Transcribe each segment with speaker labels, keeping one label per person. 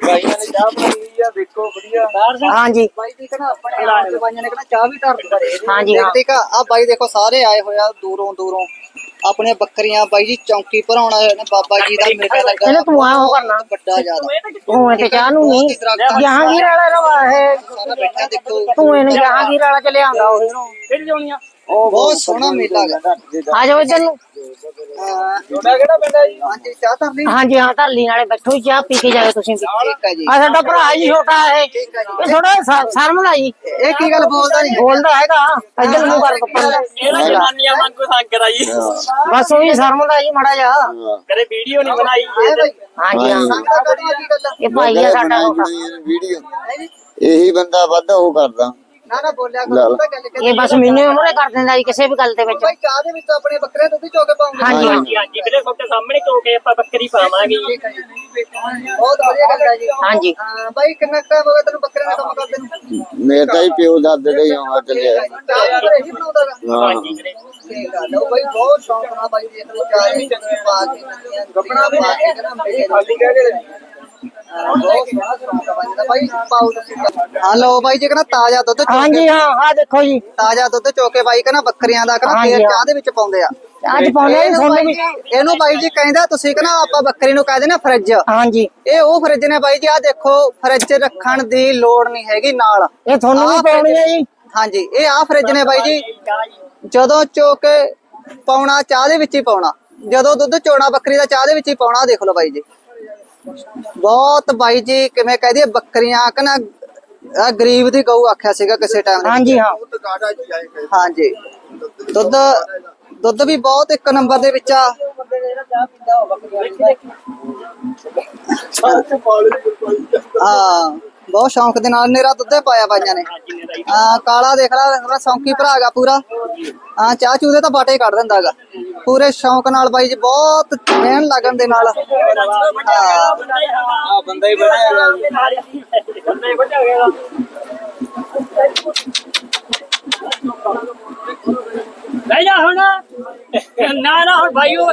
Speaker 1: ਗਾਈਆਂ ਨੇ ਚਾਹ ਬਣਾਈ ਆ ਦੇਖੋ ਵਧੀਆ
Speaker 2: ਹਾਂਜੀ।
Speaker 3: ਬਾਈ ਦੀ ਕਹਿੰਦਾ ਆਪਣੇ ਆਲੇ ਬਾਈਆਂ ਨੇ ਕਹਿੰਦਾ ਚਾਹ ਵੀ ਧਰ ਦਿੰਦਾ ਰੇ
Speaker 2: ਹਾਂਜੀ, ਹਾਂ।
Speaker 3: ਠੀਕ ਆ। ਆ ਬਾਈ ਦੇਖੋ ਸਾਰੇ ਆਏ ਹੋਏ ਆ ਦੂਰੋਂ ਦੂਰੋਂ। ਆਪਣੀਆਂ ਬੱਕਰੀਆਂ ਬਾਈ ਜੀ ਚੌਂਕੀ ਭਰਾਉਣ ਆਏ ਨੇ ਬਾਬਾ ਜੀ ਦਾ ਮੇਲਾ ਲੱਗਾ
Speaker 2: ਇਹਨੇ ਤੂੰ ਆ ਉਹ ਕਰਨਾ।
Speaker 3: ਵੱਡਾ ਜ਼ਿਆਦਾ
Speaker 2: ਤੂੰ ਇਹ ਤੇ ਚਾਹ ਨੂੰ ਨਹੀਂ ਜਹਾਂਗੀਰ ਵਾਲਾ ਰਵਾ ਹੈ ਤੂੰ ਇਹਨੂੰ ਜਹਾਂਗੀਰ ਵਾਲਾ ਚ ਲਿਆਉਂਦਾ ਉਹ।
Speaker 3: ਬਹੁਤ ਸੋਹਣਾ ਮੇਲਾ ਹੈਗਾ।
Speaker 2: ਆ ਜਾਓ ਇੱਧਰ ਨੂੰ।
Speaker 1: ਤੁਹਾਡਾ ਕਿਹੜਾ ਪਿੰਡ ਹੈ ਜੀ?
Speaker 3: ਹਾਂਜੀ ਚਾਹ ਧਰ ਲਈ।
Speaker 2: ਹਾਂਜੀ ਹਾਂ ਧਰਲੀ ਨਾਲੇ ਬੈਠੋ ਹੀ ਚਾਹ ਪੀ ਕੇ ਜਾਇਓ ਤੁਸੀਂ ਵੀ।
Speaker 3: ਠੀਕ ਹੈ ਜੀ।
Speaker 2: ਆ ਸਾਡਾ ਭਰਾ ਜੀ ਛੋਟਾ ਹੈ ਇਹ ਥੋੜਾ ਸ਼ਰਮ ਲਾਈ
Speaker 3: ਇਹ ਕੀ ਗੱਲ ਬੋਲਦਾ ਨਹੀਂ?
Speaker 2: ਬੋਲਦਾ ਹੈਗਾ। ਇੱਧਰ ਨੂੰ ਪੱਪਾ
Speaker 4: ਇਹਦਾ ਜਨਾਨੀਆਂ ਵਾਂਗੂ ਸੰਗ ਕਰਾਈ
Speaker 2: ਬਸ ਉਹੀ ਸ਼ਰਮ ਲਾਈ ਮੜਾ ਜਾ
Speaker 4: ਕਦੇ ਵੀਡੀਓ ਨਹੀਂ ਬਣਾਈ।
Speaker 3: ਹੈ ਬਾਈ
Speaker 2: ਹਾਂਜੀ ਹਾਂ।
Speaker 3: ਕੀ ਗੱਲ?
Speaker 2: ਇਹ ਭਾਈ ਆ ਸਾਡਾ ਛੋਟਾ।
Speaker 5: ਵੀਡੀਓ। ਇਹੀ ਬੰਦਾ ਵੱਧ ਉਹ ਕਰਦਾ।
Speaker 3: ਨਾ ਨਾ ਬੋਲਿਆ ਕਰੋ ਤਾਂ ਗੱਲ
Speaker 2: ਇਹ ਬਸ ਮੈਨੂੰ ਉਮਰੇ ਕਰ ਦਿੰਦਾ ਜੀ ਕਿਸੇ ਵੀ ਗੱਲ ਦੇ ਵਿੱਚ।
Speaker 3: ਬਾਈ ਚਾਹ ਦੇ ਵਿੱਚ ਆਪਣੇ ਬੱਕਰੇ ਦੁੱਧ ਚੋ ਕੇ ਪਾਉਂਗੇ।
Speaker 2: ਹਾਂਜੀ ਹਾਂ
Speaker 4: ਹਾਂਜੀ ਹਾਂਜੀ ਵੀਰੇ ਤੁਹਾਡੇ ਸਾਹਮਣੇ ਧੋ ਕੇ ਆਪਾਂ ਬੱਕਰੀ ਪਾਵਾਂਗੇ।
Speaker 3: ਹੈ ਬਹੁਤ ਵਧੀਆ ਗੱਲ ਹੈ ਜੀ।
Speaker 2: ਹਾਂਜੀ।
Speaker 3: ਹਾਂ ਬਾਈ ਕਿੰਨਾ time ਹੋ ਗਿਆ ਤੈਨੂੰ ਬੱਕਰੇ ਦਾ ਕੰਮ ਕਰਦੇ ਨੂੰ?
Speaker 5: ਮੇਰੇ ਤਾਂ ਹੀ ਪਿਓ ਦਾਦੇ ਦੇ ਹੀ ਆਉਂਦਾ ਚੱਲਿਆ।
Speaker 3: ਚਾਹ ਵੀ ਘਰੇ ਹੀ ਬਣਾਉਂਦਾ
Speaker 5: ਹਾਂ।
Speaker 4: ਹਾਂਜੀ ਵੀਰੇ।
Speaker 3: ਠੀਕ ਆ ਲਓ ਬਾਈ ਬਹੁਤ ਸ਼ੌਂਕ ਨਾਲ ਬਾਈ ਦੇਖ ਲਓ ਚਾਹ ਚੱਕੀ ਪਾ ਕੇ ਗੱਪਣਾ ਪਾ ਕੇ ਕਹਿੰਦਾ ਮੇਰੇ
Speaker 1: ਖਾਲੀ ਕਹਿ ਕੇ
Speaker 3: ਹਾਂ, ਲਓ ਬਾਈ ਜੀ ਕਹਿੰਦਾ ਤਾਜ਼ਾ ਦੁੱਧ ਚੋ
Speaker 2: ਹਾਂਜੀ ਹਾਂ ਆ ਦੇਖੋ ਜੀ।
Speaker 3: ਤਾਜ਼ਾ ਦੁੱਧ ਚੋ ਕੇ ਬਾਈ ਕਹਿੰਦਾ ਬੱਕਰੀਆਂ ਦਾ ਕਹਿੰਦਾ
Speaker 2: ਹਾਂਜੀ,
Speaker 3: ਫੇਰ
Speaker 2: ਹਾਂ।
Speaker 3: ਚਾਹ ਦੇ ਵਿੱਚ ਪਾਉਂਦੇ ਆ।
Speaker 2: ਅੱਜ ਪਾਉਣੇ ਆ ਜੀ
Speaker 3: ਇਹਨੂੰ
Speaker 2: ਤੁਹਾਨੂੰ
Speaker 3: ਬਾਈ
Speaker 2: ਵੀ
Speaker 3: ਜੀ ਇਹਨੂੰ ਬਾਈ ਜੀ ਕਹਿੰਦਾ ਤੁਸੀਂ ਕਹਿੰਦਾ ਆਪਾਂ ਬੱਕਰੀ ਨੂੰ ਕਹਿੰਦੇ ਨਾ ਫਰਿੱਜ।
Speaker 2: ਹਾਂਜੀ।
Speaker 3: ਇਹ ਉਹ ਫਰਿੱਜ ਨੇ ਬਾਈ ਜੀ ਆ ਦੇਖੋ ਫਰਿੱਜ ਰੱਖਣ ਦੀ ਲੋੜ ਨਹੀਂ ਹੈਗੀ ਨਾਲ।
Speaker 2: ਇਹ ਤੁਹਾਨੂੰ ਵੀ
Speaker 3: ਆਹ
Speaker 2: ਪਾਉਣੀ ਹੈ ਜੀ।
Speaker 3: ਹਾਂਜੀ ਇਹ ਆ ਫਰਿੱਜ ਨੇ ਬਾਈ ਜੀ ਜਦੋਂ ਚੋ ਕੇ ਪਾਉਣਾ ਚਾਹ ਦੇ ਵਿੱਚ ਹੀ ਪਾਉਣਾ। ਜਦੋਂ ਦੁੱਧ ਚੋਣਾ ਬੱਕਰੀ ਦਾ ਚਾਹ ਦੇ ਵਿੱਚ ਹੀ ਪਾਉਣਾ ਆਹ ਦੇਖ ਲਓ ਬਾਈ ਜੀ। ਬਹੁਤ ਬਾਈ ਜੀ ਕਿਵੇਂ ਕਹਦੇ ਬੱਕਰੀਆਂ ਕਨਾ ਗਰੀਬ ਦੀ ਗਊ ਆਖਿਆ ਸੀਗਾ ਕਿਸੇ ਟਾਈਮ
Speaker 2: ਹਾਂਜੀ ਹਾਂ।
Speaker 3: ਹਾਂਜੀ। ਦੁੱਧ ਦੁੱਧ ਵੀ ਬਹੁਤ ਇੱਕ ਨੰਬਰ ਦੇ ਵਿੱਚ ਆ। ਹਾਂ ਬਹੁਤ ਸ਼ੌਂਕ ਦੇ ਨਾਲ ਨੇਰਾ ਦੁੱਧੇ ਪਾਇਆ ਬਾਈਆਂ ਨੇ। ਹਾਂ ਕਾਲਾ ਦੇਖ ਲਾ ਸ਼ੌਂਕੀ ਭਰਾ ਹੈਗਾ ਪੂਰਾ। ਹਾਂ ਚਾਹ ਚੂਦੇ ਤਾਂ ਬਾਟੇ ਕੱਢ ਦਿੰਦਾਗਾ ਪੂਰੇ ਸ਼ੌਂਕ ਨਾਲ ਬਾਈ ਜੀ, ਬਹੁਤ ਮਿਹਨ ਲੱਗਣ ਦੇ ਨਾਲ। ਹਾਂ,
Speaker 1: ਬੰਦਾ ਹੀ ਬਣਿਆ
Speaker 4: ਬੰਦੇ ਵੱਡਾ ਗਿਆ ਲੈ ਜਾ ਹੁਣ। ਨਾ ਨਾ, ਹੁਣ ਭਾਈਓ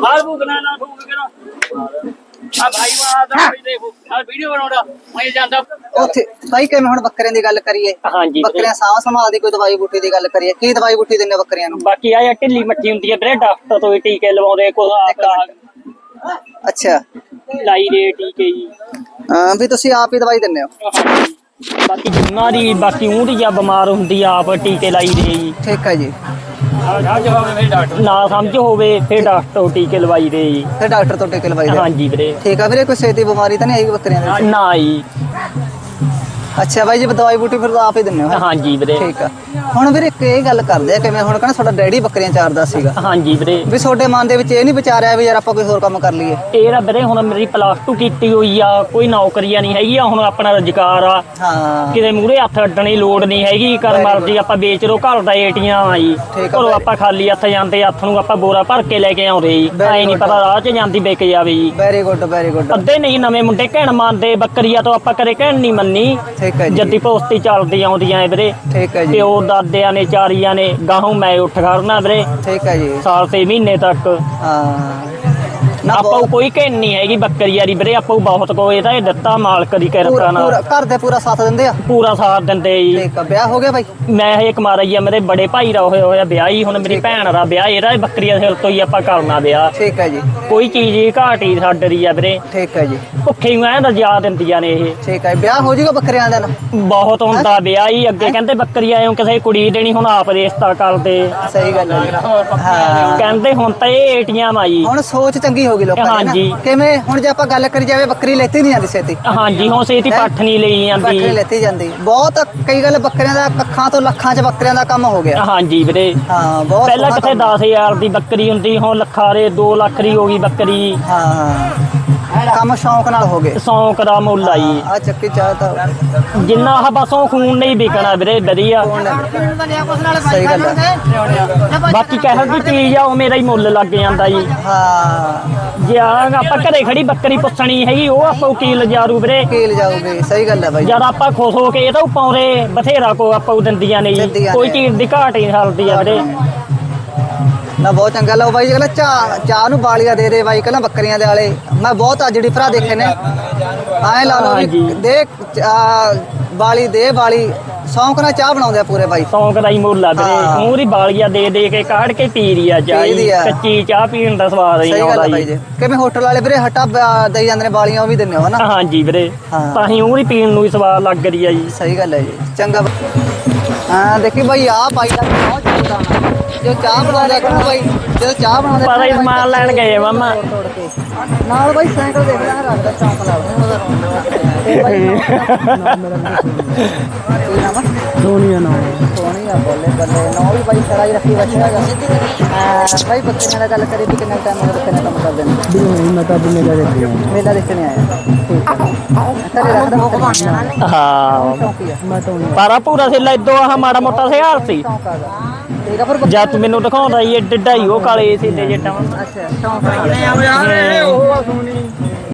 Speaker 4: ਮਾਰ ਬੂਕ ਨਾ ਨਾ ਆ ਭਾਈ ਵਾ ਦਾ ਦੇਖੋ। ਆ ਵੀਡੀਓ ਬਣਾਉਣਾ ਮੈਂ ਜਾਂਦਾ।
Speaker 3: ਉੱਥੇ ਬਾਈ ਕਿਵੇਂ ਹੁਣ ਬੱਕਰਿਆਂ ਦੀ ਗੱਲ ਕਰੀਏ?
Speaker 4: ਹਾਂਜੀ।
Speaker 3: ਬੱਕਰਿਆਂ ਸਾਂਭ ਸੰਭਾਲ ਦੀ ਕੋਈ ਦਵਾਈ ਬੂਟੀ ਦੀ ਗੱਲ ਕਰੀਏ? ਕੀ ਦਵਾਈ ਬੂਟੀ ਦਿੰਦੇ ਬੱਕਰੀਆਂ ਨੂੰ?
Speaker 4: ਬਾਕੀ ਆ ਢਿੱਲੀ ਮੱਠੀ ਹੁੰਦੀ ਹੈ ਵੀਰੇ ਡਾਕਟਰ ਤੋਂ ਹੀ ਟੀਕੇ ਲਵਾਉਂਦੇ ਕੋਈ ਆਪਣਾ
Speaker 3: ਅੱਛਾ।
Speaker 4: ਲਾਈ ਦੇ ਟੀਕੇ ਜੀ।
Speaker 3: ਹਾਂ ਵੀ ਤੁਸੀਂ ਆਪ ਹੀ ਦਵਾਈ ਦਿੰਦੇ ਹੋ?
Speaker 4: ਬਾਕੀ ਜਿੰਨਾ ਦੀ ਬਾਕੀ ਊਂ ਦੀ ਜਾਂ ਬਿਮਾਰ ਹੁੰਦੀ ਆ ਆਪ ਟੀਕੇ ਲਾਈ ਦੇ ਜੀ।
Speaker 3: ਠੀਕ ਹੈ ਜੀ।
Speaker 4: ਨਾ ਸਮਝ ਹੋਵੇ ਫਿਰ ਡਾਕਟਰ ਤੋਂ ਟੀਕੇ ਲਵਾਈ ਦੇ ਜੀ।
Speaker 3: ਫਿਰ ਡਾਕਟਰ ਤੋਂ ਟਿਕਲ ਲਵਾਈ ਦੇ।
Speaker 4: ਹਾਂਜੀ ਵੀਰੇ।
Speaker 3: ਠੀਕ ਆ ਵੀਰੇ ਕੋਈ ਸਿਹਤ ਦੀ ਬਿਮਾਰੀ ਤਾਂ ਨਹੀਂ ਆਈ ਬੱਕਰੀਆਂ ਦੇ?
Speaker 4: ਨਾ ਜੀ।
Speaker 3: ਅੱਛਾ ਬਾਈ ਜੀ ਦਵਾਈ ਬੂਟੀ ਫਿਰ ਤਾਂ ਆਪ ਹੀ ਦਿੰਦੇ ਹੋ ਹੈਂ?
Speaker 4: ਹਾਂਜੀ ਵੀਰੇ।
Speaker 3: ਠੀਕ ਆ। ਹੁਣ ਵੀਰੇ ਇੱਕ ਇਹ ਗੱਲ ਕਰਦੇ ਆ ਕਿਵੇਂ ਹੁਣ ਕਹਿੰਦਾ ਤੁਹਾਡਾ ਡੈਡੀ ਬੱਕਰੀਆਂ ਚਾਰਦਾ ਸੀਗਾ।
Speaker 4: ਹਾਂਜੀ ਵੀਰੇ।
Speaker 3: ਵੀ ਤੁਹਾਡੇ ਮਨ ਦੇ ਵਿੱਚ ਇਹ ਨਹੀਂ ਵਿਚਾਰਿਆ ਵੀ ਯਾਰ ਆਪਾਂ ਕੋਈ ਹੋਰ ਕੰਮ ਕਰ ਲਈਏ?
Speaker 4: ਇਹ ਨਾ ਵੀਰੇ ਹੁਣ ਮੇਰੀ ਪਲੱਸ 2 ਕੀਤੀ ਹੋਈ ਆ ਕੋਈ ਨੌਕਰੀਆਂ ਨਹੀਂ ਹੈਗੀ ਆ ਹੁਣ ਆਪਣਾ ਰੁਜ਼ਗਾਰ ਆ।
Speaker 3: ਹਾਂ।
Speaker 4: ਕਿਤੇ ਮੂਰੇ ਹੱਥ ਅੱਡਣ ਦੀ ਲੋੜ ਨਹੀਂ ਹੈਗੀ ਕਰ ਮਰਜ਼ੀ ਆਪਾਂ ਵੇਚ ਲੋ ਘਰ ਦਾ ਏਟੀਆਂ ਆ ਜੀ।
Speaker 3: ਠੀਕ ਆ
Speaker 4: ਘਰੋਂ
Speaker 3: ਬਾਈ।
Speaker 4: ਆਪਾਂ ਖਾਲੀ ਹੱਥ ਜਾਂਦੇ ਹੱਥ ਨੂੰ ਆਪਾਂ ਬੋਰਾ ਭਰ ਕੇ ਲੈ ਕੇ ਆਉਂਦੇ ਜੀ।
Speaker 3: Very
Speaker 4: ਐ ਨਹੀਂ
Speaker 3: good.
Speaker 4: ਪਤਾ ਰਾਹ 'ਚ ਜਾਂਦੀ ਵਿਕ ਜਾਵੇ ਜੀ।
Speaker 3: ਵੈਰੀ ਗੁੱਡ ਵੈਰੀ ਗੁੱਡ
Speaker 4: ਅੱਧੇ ਨਹੀਂ ਨਵੇਂ ਮੁੰਡੇ ਕਹਿਣ ਮੰਨਦੇ ਬੱਕਰੀਆਂ ਤੋਂ ਆਪਾਂ ਕਰੇ ਕਹਿਣ ਨਹੀਂ ਮੰਨੀ।
Speaker 3: ਠੀਕ ਹੈ ਜੀ।
Speaker 4: ਜੱਦੀ ਪੋਸਤੀ ਚੱਲਦੀ ਆਉਂਦੀਆਂ ਏ ਵੀਰੇ।
Speaker 3: ਠੀਕ ਹੈ ਜੀ।
Speaker 4: ਪਿਓ ਦਾਦਿਆਂ ਨੇ ਚਾਰੀਆਂ ਨੇ ਗਾਹੋਂ ਮੈਂ ਉੱਠ ਖੜਨਾ ਵੀਰੇ।
Speaker 3: ਠੀਕ ਹੈ ਜੀ।
Speaker 4: ਸਾਲ ਤੇ ਮਹੀਨੇ ਤੱਕ।
Speaker 3: ਹਾਂ। ਨਾ
Speaker 4: ਆਪਾਂ ਨੂੰ ਕੋਈ ਕਹਿਣ ਨਹੀਂ ਹੈਗੀ ਬੱਕਰੀ ਵਾਲੀ ਵੀਰੇ ਆਪਾਂ ਨੂੰ ਬਹੁਤ ਕੋਈ ਤਾਂ ਇਹ ਦਿੱਤਾ ਮਾਲਕ ਦੀ ਕਿਰਪਾ ਨਾਲ।
Speaker 3: ਪੂਰਾ ਘਰ ਦੇ ਪੂਰਾ ਸਾਥ ਦਿੰਦੇ ਆ?
Speaker 4: ਪੂਰਾ ਸਾਥ ਦਿੰਦੇ ਜੀ।
Speaker 3: ਠੀਕ ਆ ਵਿਆਹ ਹੋ ਗਿਆ ਬਾਈ?
Speaker 4: ਮੈਂ ਇਹ ਕੁਮਾਰਾ ਹੀ ਆ ਮੇਰੇ ਬੜੇ ਭਾਈ ਦਾ ਹੋਇਆ ਹੋਇਆ ਵਿਆਹ ਹੀ ਹੁਣ ਮੇਰੀ ਭੈਣ ਦਾ ਵਿਆਹ ਇਹਦਾ ਬੱਕਰੀਆਂ ਦੇ ਤੋਂ ਹੀ ਆਪਾਂ ਕਰਨਾ ਵਿਆਹ।
Speaker 3: ਠੀਕ ਹੈ ਜੀ।
Speaker 4: ਕੋਈ ਚੀਜ਼ ਹੀ ਘਾਟ ਹੀ ਸਾਡੇ ਦੀ ਆ ਵੀਰੇ।
Speaker 3: ਠੀਕ ਹੈ ਜੀ।
Speaker 4: ਭੁੱਖੇ ਹੀ ਐਂ ਰਜਾ ਦਿੰਦੀਆਂ ਨੇ ਇਹ।
Speaker 3: ਠੀਕ ਹੈ ਵਿਆਹ ਹੋ ਜਾਊਗਾ ਬੱਕਰੀਆਂ ਦਾ ਨਾ?
Speaker 4: ਬਹੁਤ ਹੁੰਦਾ ਵਿਆਹ ਹੀ ਅੱਗੇ ਕਹਿੰਦੇ ਬੱਕਰੀ ਆਇਓ ਕਿਸੇ ਕੁੜੀ ਦੇਣੀ ਹੁਣ ਆਪ ਰਿਸ਼ਤਾ ਕਰਦੇ।
Speaker 3: ਸਹੀ ਗੱਲ ਹੈ ਜੀ। ਹਾਂ।
Speaker 4: ਕਹਿੰਦੇ ਹੁਣ ਤਾਂ ਇਹ ਏਟੀਆਂ ਮਾਈ
Speaker 3: ਹੁਣ ਸੋਚ ਚੰਗੀ ਹੋ ਗਈ ਲੋਕਾਂ ਦੀ
Speaker 4: ਹਾਂਜੀ।
Speaker 3: ਨਾ। ਕਿਵੇਂ? ਹੁਣ ਜੇ ਆਪਾਂ ਗੱਲ ਕਰੀ ਜਾਵੇ ਬੱਕਰੀ ਲੈਤੀ ਨਹੀਂ ਜਾਂਦੀ ਛੇਤੀ
Speaker 4: ਹਾਂਜੀ ਹੁਣ ਸੇਤੀ ਪੱਠ ਨਹੀਂ ਲਈ
Speaker 3: ਬੱਕਰੀ
Speaker 4: ਜਾਂਦੀ
Speaker 3: ਲੈਤੀ ਜਾਂਦੀ। ਬਹੁਤ ਕਈ ਗੱਲ ਬੱਕਰੀਆਂ ਦਾ ਕੱਖਾਂ ਤੋਂ ਲੱਖਾਂ 'ਚ ਬੱਕਰੀਆਂ ਦਾ ਕੰਮ ਹੋ ਗਿਆ।
Speaker 4: ਹਾਂਜੀ ਵੀਰੇ।
Speaker 3: ਹਾਂ ਬਹੁਤ
Speaker 4: ਪਹਿਲਾਂ
Speaker 3: ਸੋਹਣਾ
Speaker 4: ਕਿਤੇ
Speaker 3: ਕੰਮ।
Speaker 4: 10000 ਦੀ ਬੱਕਰੀ ਹੁੰਦੀ ਹੁਣ ਲੱਖਾਂ ਦੇ 2 ਲੱਖ ਦੀ ਹੋ ਗਈ ਬੱਕਰੀ।
Speaker 3: ਹਾਂ। ਕੰਮ ਸ਼ੌਂਕ ਨਾਲ ਹੋ ਗਏ।
Speaker 4: ਸੌਂਕ ਦਾ ਮੁੱਲ ਆ ਜੀ।
Speaker 3: ਆ ਚੱਕੀ ਚਾਹ ਤਾਂ
Speaker 4: ਜਿੰਨਾ ਆਹ ਬਸੋਂ ਖੂਨ ਨਹੀਂ ਵਿਕਣਾ ਵੀਰੇ ਵਧੀਆ।
Speaker 3: ਸਹੀ ਗੱਲ ਹੈ।
Speaker 4: ਬਾਕੀ ਕਹਿਰ ਦੀ ਚੀਜ਼ ਆ ਉਹ ਮੇਰਾ ਹੀ ਮੁੱਲ ਲੱਗ ਜਾਂਦਾ ਜੀ।
Speaker 3: ਹਾਂ।
Speaker 4: ਜੇ ਆ ਆਪਾਂ ਘਰੇ ਖੜੀ ਬੱਕਰੀ ਪੁੱਛਣੀ ਹੈਗੀ ਉਹ ਆਪਾਂ ਕੀ ਲਜਾਰੂ ਵੀਰੇ।
Speaker 3: ਕੀਲ ਜਾਊਗੇ ਸਹੀ ਗੱਲ ਹੈ ਬਾਈ।
Speaker 4: ਜਦ ਆਪਾਂ ਖੁਸ਼ ਹੋ ਕੇ ਇਹ ਤਾਂ ਪਾਉਂਦੇ ਬਥੇਰਾ ਕੋ ਆਪਾਂ ਉਹ ਦਿੰਦੀਆਂ ਨੇ ਜੀ। ਕੋਈ। ਚੀਜ਼ ਦੀ ਘਾਟ ਨਹੀਂ ਹਲਦੀ ਆ ਵੀਰੇ।
Speaker 3: ਨਾ ਬਹੁਤ ਚੰਗਾ ਲਓ ਬਾਈ ਕਹਿੰਦਾ ਚਾਹ ਚਾਹ ਨੂੰ ਬਾਲੀਆਂ ਦੇ ਦੇ ਬਾਈ ਕਹਿੰਦਾ ਬੱਕਰੀਆਂ ਦੇ ਵਾਲੇ। ਮੈਂ ਬਹੁਤ ਅੱਜ ਭਰਾ ਦੇਖੇ ਨੇ। ਐਂ ਲਾ ਲਓ ਵੀ। ਦੇ ਬਾਲੀ ਦੇ ਬਾਲੀ ਸ਼ੌਂਕ ਨਾਲ ਚਾਹ ਬਣਾਉਂਦੇ ਆ ਪੂਰੇ ਬਾਈ।
Speaker 4: ਸੌਂਕ ਦਾ ਹੀ ਮੁੱਲ ਆ ਵੀਰੇ।
Speaker 3: ਹਾਂ।
Speaker 4: ਮੂੰਹ ਦੀ ਬਾਲੀਆਂ ਦੇ ਦੇ ਕੇ ਕਾੜ ਕੇ ਪੀ ਰਹੀ ਆ ਚਾਹ। ਕੱਚੀ ਚਾਹ ਪੀਣ ਦਾ ਸਵਾਦ ਆਉਂਦਾ
Speaker 3: ਹੈ ਬਾਈ
Speaker 4: ਜੀ।
Speaker 3: ਕਿਵੇਂ ਹੋਟਲ ਵਾਲੇ ਵੀਰੇ ਹਟਾ ਦੇਈ ਜਾਂਦੇ ਨੇ ਬਾਲੀਆਂ ਉਹ ਵੀ ਦਿੰਦੇ ਹੋ ਨਾ
Speaker 4: ਹਾਂਜੀ ਵੀਰੇ। ਤਾਂ ਹੀ ਉਹ ਹੀ ਪੀਣ ਨੂੰ ਹੀ ਸਵਾਦ ਲੱਗ ਰਹੀ ਆ ਜੀ।
Speaker 3: ਸਹੀ ਗੱਲ ਹੈ ਜੀ। ਚੰਗਾ। ਹਾਂ ਦੇਖੀ ਬਾਈ ਆ ਬਾਈ ਦਾ ਬਹੁਤ ਨਾ ਜੋ ਚਾਹ ਬਣਾਉਂਦਾ ਕਹਿੰਦਾ ਬਾਈ ਜਦੋਂ ਚਾਹ ਬਣਾਉਂਦਾ
Speaker 4: ਪਤਾ ਹੀ ਸਮਾਨ ਲੈਣ ਗਏ ਮਾਮਾ।
Speaker 3: ਨਾਲ ਬਾਈ ਸਾਈਕਲ ਦੇਖ ਰਿਹਾ ਰੱਖਦਾ ਚੌਂਕ ਲਾ ਤੇ ਬਾਈ ਸੋਨੀਆ ਨਾ ਸੋਨੀਆ ਨਾ ਵੀ ਬਾਈ ਖੜਾ ਹੀ ਰੱਖੀ ਬੈਠਾ ਹੈਗਾ ਹਾਂ ਬਾਈ ਬੱਕਰੀਆਂ ਨਾਲ ਗੱਲ ਕਰੀ ਵੀ ਕਿੰਨਾ ਟਾਈਮ ਹੋ ਗਿਆ ਕੰਮ ਕਰਦੇ ਨੇ ਵੀ ਮੈਂ ਤਾਂ ਬਿਨੇ ਦਾ ਦੇਖਿਆ ਮੇਲਾ ਦੇਖਣੇ ਆਇਆ ਠੀਕ ਹੈ ਤੇਰੇ ਰੱਖਦਾ ਬੱਕਰੀਆਂ
Speaker 4: ਹਾਂ
Speaker 3: ਚੌਂਕੀ ਆ ਮੈਂ ਤਾਂ
Speaker 4: ਪਾਰਾ ਪੂਰਾ ਸੀ ਲੈਦੋ ਆਹ ਮਾੜਾ ਮੋਟਾ ਸਿਹਾਰ ਸੀ
Speaker 3: ਚੌਂਕ ਆ ਗਿਆ ਠੀਕ ਆ ਫਿਰ
Speaker 4: ਜਾਂ ਤੂੰ ਮੈਨੂੰ ਦਿਖਾਉਂਦਾ ਸੀ ਏਡਾ ਹੀ ਉਹ ਕਾਲੇ ਸੀ ਤੇ ਜੱਟਾਂ
Speaker 3: ਅੱਛਾ ਚੌਂਕ ਆ